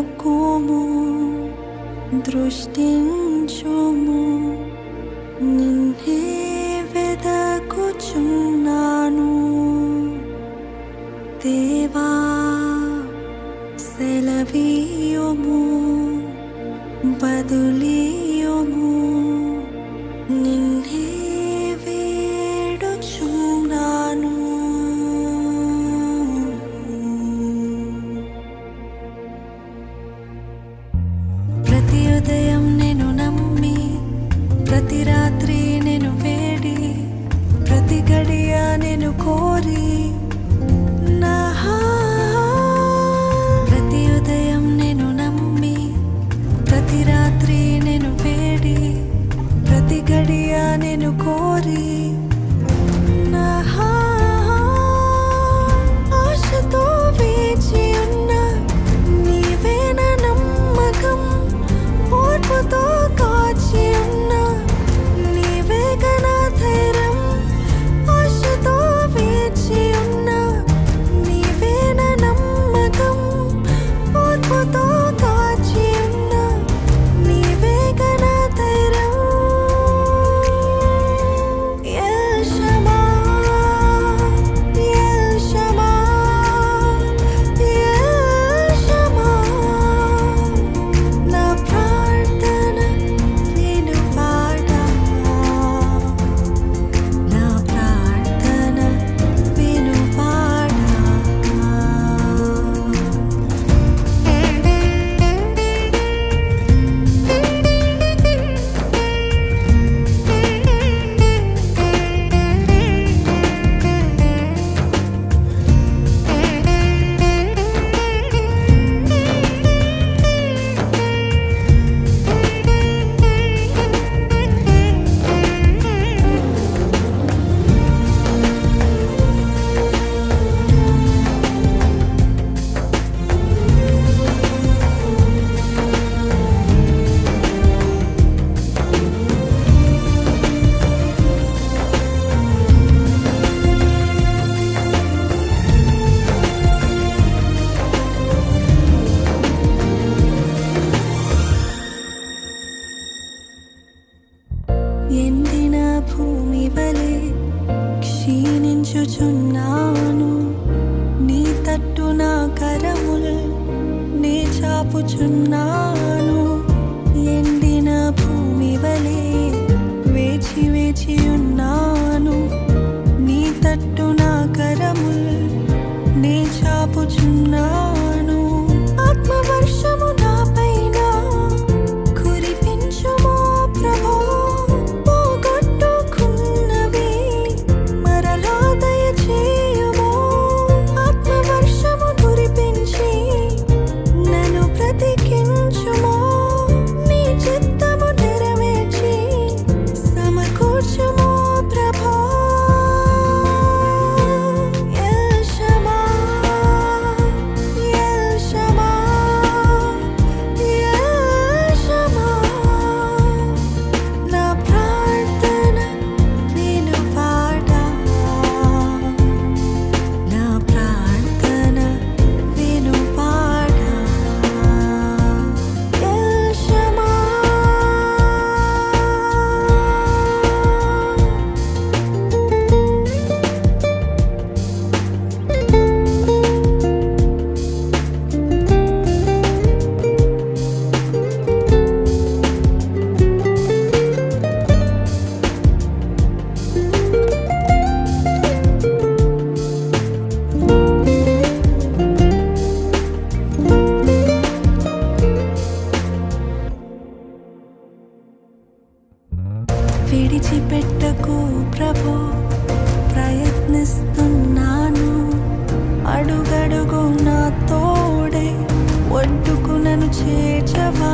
లోకము దృష్టించుము నిన్నే వెదకుచున్నాను దేవా సెలవీయుము బదులీ భూమి బలే క్షీణించుచున్నాను. నీ తట్టు నా కరముల్ నే చాపుచున్నాను. ఎండి ఒడ్డుకు నన్ను చేర్చవా?